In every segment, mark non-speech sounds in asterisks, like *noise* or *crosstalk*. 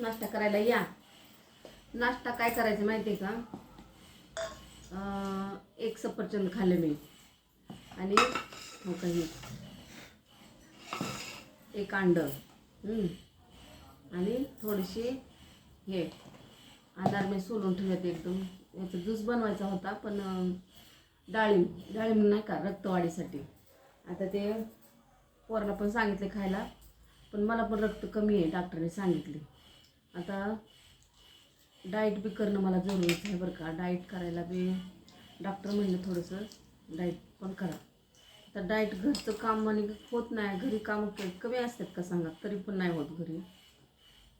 नाश्ता करायला या. नाश्ता काय करायचं माहिती आहे का एक सफरचंद खाल्लं मी. आणि हो काही एक अंड. आणि थोडीशी हे आधार मी सोलून ठेवत एकदम. याचा ज्यूस बनवायचा होता पण डाळिंब डाळिंब नाही का रक्तवाढीसाठी. आता ते पोराला पण सांगितले खायला पण मला पण रक्त कमी आहे डॉक्टरने सांगितले. आता डाएट बी करणं मला जरुरीच आहे बरं का. डाएट करायला बी डॉक्टर म्हणलं थोडंसं डाएट पण करा. आता डाएट घरचं काम आणि होत नाही घरी काम कमी असतात का सांगा? तरी पण नाही होत घरी.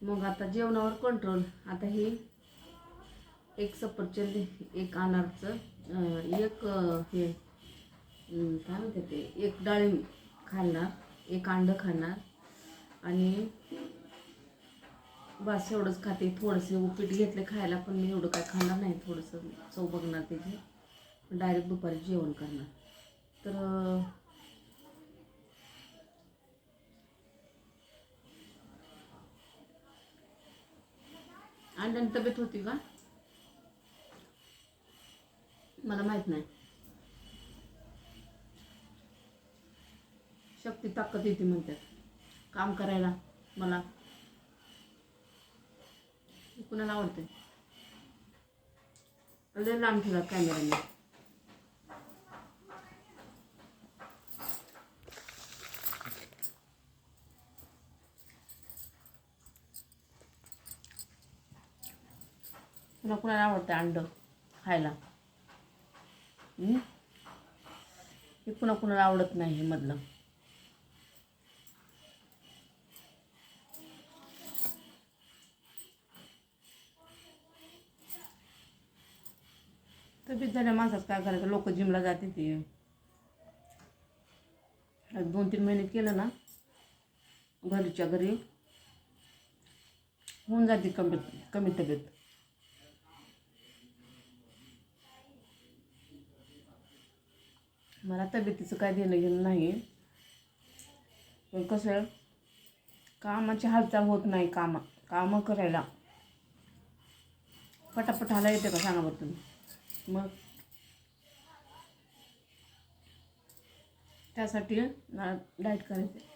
मग आता जेवणावर कंट्रोल आता हे एक सफरचंद एक अनारचं एक हे काय म्हणते ते? एक डाळिंब खाणार एक अंडं खाणार आणि बस एवढंच खाते. थोडंसे उपीट घेतले खायला पण मी एवढं काय खाणार नाही. थोडंसं चव बघणार त्याची. डायरेक्ट दुपारी जेवण करणार. तर अं, अंड्याने तब्येत होती का? मला माहीत नाही. शक्ती ताकद येते म्हणतात. काम करायला मला. कुणाला आवडते लय लांब ठेवा कॅमेराने तुला कुणाला आवडतं अंड खायला? हे पुन्हा कुणाला आवडत नाही हे मधलं. तब्येत झाल्या माणसाच काय करायचं? लोक जिमला जाते ते. दोन तीन महिने केलं ना घरीच्या घरी होऊन जाते कमी कमी तब्येत. मला तब्येतीचं काय देणं घेणं नाही. पण कसं कामाची हालचाल होत नाही कामा कामं करायला. पटापट हाला येते का सांगा बरं तुम्ही? मग? त्यासाठी डाएट करायचे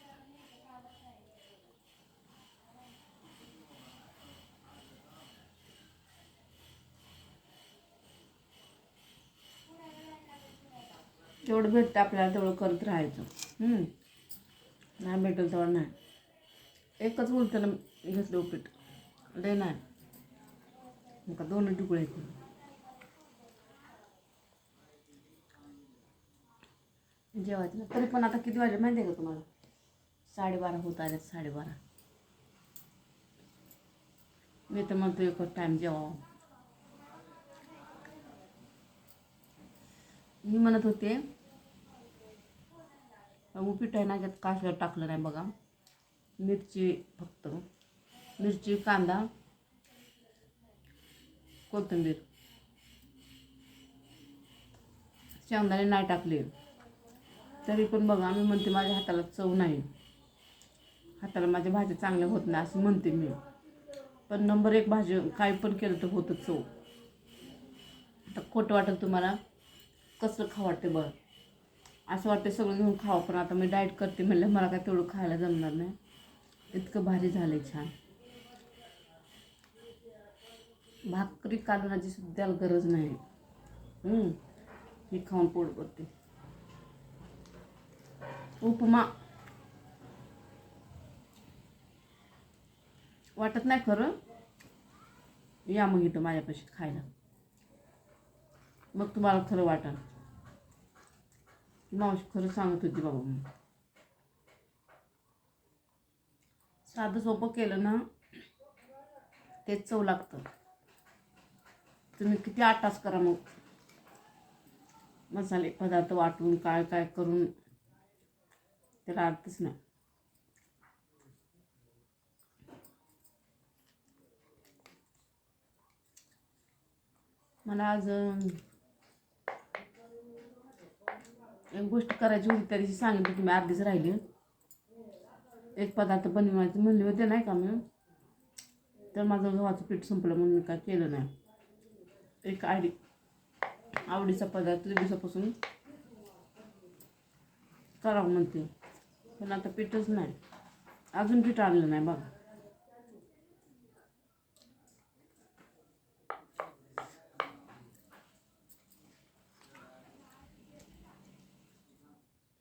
जेवढं भेटतं आपल्याला तेवढं करत राहायचं. नाही भेटेल तेवढं नाही. एकच उलटं घेतलं उपीट. लय नाही. का दोन तुकडे जेवायचं ना. तरी पण आता किती वाजले माहिती आहे का तुम्हाला? साडेबारा होत आले साडेबारा. मी तर म्हणतो एकच टाईम जेवावं. मी म्हणत होते उपीट आहे ना त्यात काशवर टाकलं नाही बघा. मिरची फक्त. मिरची कांदा कोथिंबीर. शेंगदाणे नाही टाकले. तरी पण बघा मी म्हणते माझ्या हाताला चव नाही. हाताला माझ्या भाज्या चांगल्या होत नाही असं म्हणते मी. पण नंबर एक भाजी काय पण केलं तर होतं चव. आता खोटं वाटत तुम्हाला कसलं खावं वाटते बरं असं वाटतं सगळं घेऊन खावं पण आता मी डाएट करते म्हणलं मला काय तेवढं खायला जमणार नाही. इतकं भारी झालं छान. भाकरी कालवणाची सुद्धा गरज नाही. ही हे खाऊन पोट करते उपमा. वाटत नाही खरं. या मग इथं माझ्यापाशी खायला. मग तुम्हाला खरं वाटल मावशी खरं सांगत होती बाबा मग साधं सोपं केलं ना तेच चव लागतं. तुम्ही किती आटास करा मग. मसाले पदार्थ वाटून काय काय करून त्याला अर्थच नाही. मला आज एक गोष्ट करायची होती त्या दिवशी सांगितलं की मी अर्धीच राहिली. एक पदार्थ बनवायचे म्हणले होते नाही का मी? तर माझं गव्हाचं पीठ संपलं म्हणून मी काय केलं नाही. एक आयडी आवडीचा पदार्थ दिवसापासून करावं म्हणते. पण आता पीठच नाही. अजून पीठ आणलं नाही बघा.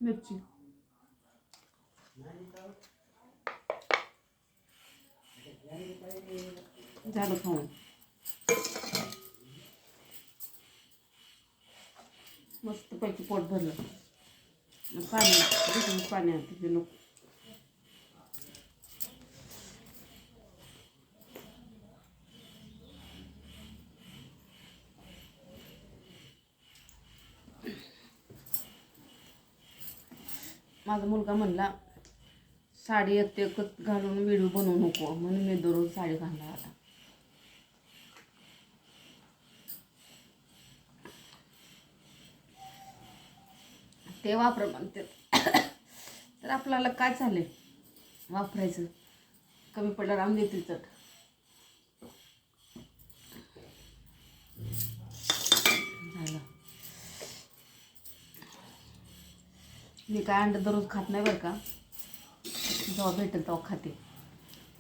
मिरची. झालं खाऊन. मस्त पैकी पोट भरलं. पाणी घेतलं पाणी आणते नको माझा मुलगा म्हणला साडी येते घालून व्हिडिओ बनवू नको. म्हणून मी दररोज साडी घालणार आता. ते वापर म्हणते *coughs* तर आपल्याला काय चालेल वापरायचं. कमी पडल्यावर आम्ही देतील चट. झालं. मी काय अंडं दररोज खात नाही बरं का? जेव्हा भेटेल तेव्हा खाते.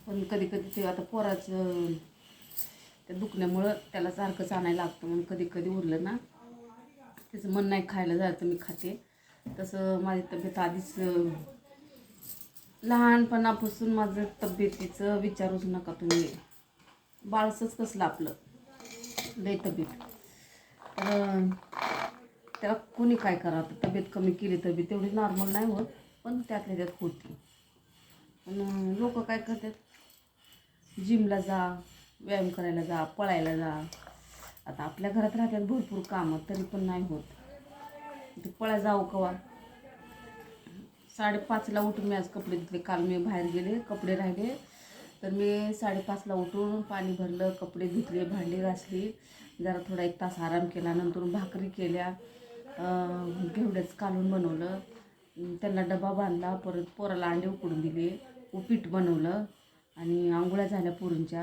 पण कधी कधी ते आता पोराचं त्या दुखण्यामुळं त्याला सारखंच आणायला लागतं म्हणून कधी कधी उरलं ना त्याचं मन नाही खायला जायचं तर मी खाते. तसं माझी तब्येत आधीच लहानपणापासून माझं तब्येतीचं विचारूच नका तुम्ही. बाळसंच कसलं आपलं? लय तब्येत. तर त्याला कोणी काय करा तब्येत कमी केली तब्येत तेवढी नॉर्मल नाही होत पण त्यातल्या त्यात होती. पण लोक काय करतात? जिमला जा व्यायाम करायला जा पळायला जा. आता आपल्या घरात राहतात भरपूर कामं तरी पण नाही होत. पळा जाऊ कवा. साडेपाचला उठून मी आज कपडे धुतले. काल मी बाहेर गेले कपडे राहिले. तर मी साडेपाचला उठून पाणी भरलं कपडे धुतले भांडी घासली. जरा थोडा एक तास आराम केला. नंतर भाकरी केल्या. घेवड्याचं कालून बनवलं. त्यांना डबा बांधला. परत पोराला अंडे उकडून दिले. उपीट बनवलं. आणि आंघोळ्या झाल्या पोरींच्या.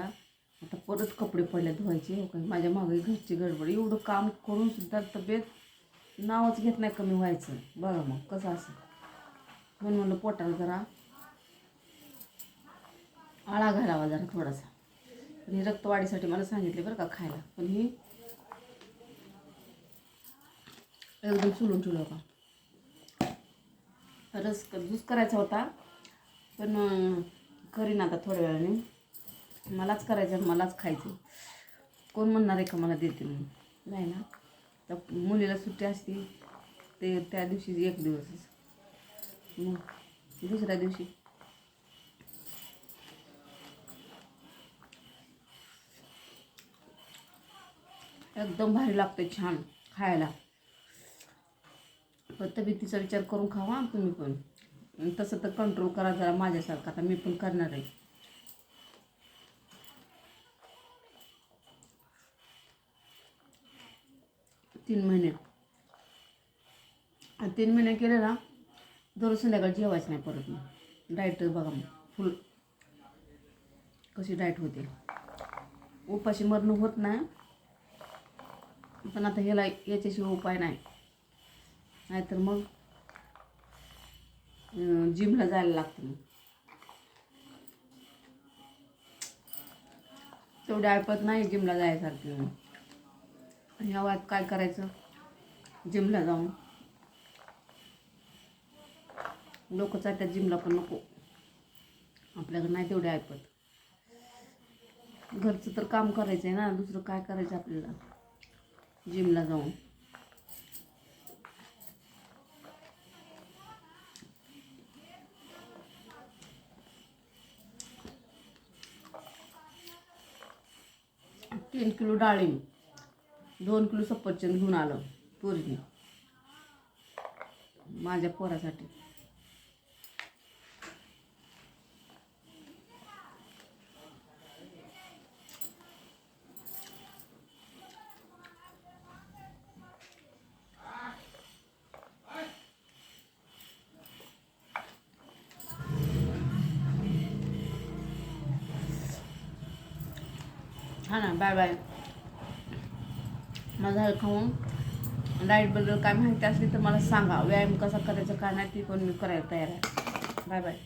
आता परत कपडे पडले धुवायचे. हो काही माझ्या मागे घरची गडबड. एवढं काम करून सुद्धा तब्येत नावच घेत नाही कमी व्हायचं. बघा मग कसं असं? म्हणून म्हणलं पोटाला जरा आळा घालावा जरा थोडासा. पण रक्तवाढीसाठी मला सांगितले बरं का खायला. पण ही एकदम सुलून ठेवलं का रस जूस करायचा होता पण करीन आता थोड्या वेळाने. मलाच करायचं मलाच खायचं. कोण म्हणणार आहे का मला देते म्हणून? नाही ना? तर मुलीला सुट्टी असते ते त्या दिवशी एक दिवसच. मग दुसऱ्या दिवशी. एकदम भारी लागते छान खायला. पण तब्येतीचा विचार करून खावा तुम्ही पण. तसं तर कंट्रोल करा जरा माझ्यासारखं. आता मी पण करणार आहे. तीन महिने. तीन महिने केले ना दररोज संध्याकाळ जेवायचं नाही परत मग. डाएट बघा मग फुल कशी डाएट होते. उपाशी मरणं होत नाही. पण आता ह्याला याच्याशिवाय उपाय नाही. नाहीतर मग जिमला जायला लागतं मग. तेवढी ऐपत नाही जिमला जायसारखी. ह्या वयात काय करायचं? जिमला जाऊन. लोक चालतात जिमला पण नको. आपल्याकडे नाही तेवढे ऐपत. घरचं तर काम करायचं आहे ना दुसरं काय करायचं आपल्याला? जिमला जाऊन. तीन किलो डाळिंब. दोन किलो सफरचंद घेऊन आलं पोरगी. माझ्या पोरासाठी. छान बाय बाय माझा हे खाऊन डाएटबद्दल काय माहिती असली तर मला सांगा. व्यायाम कसा करायचा काय नाही ती पण मी करायला तयार आहे. Bye bye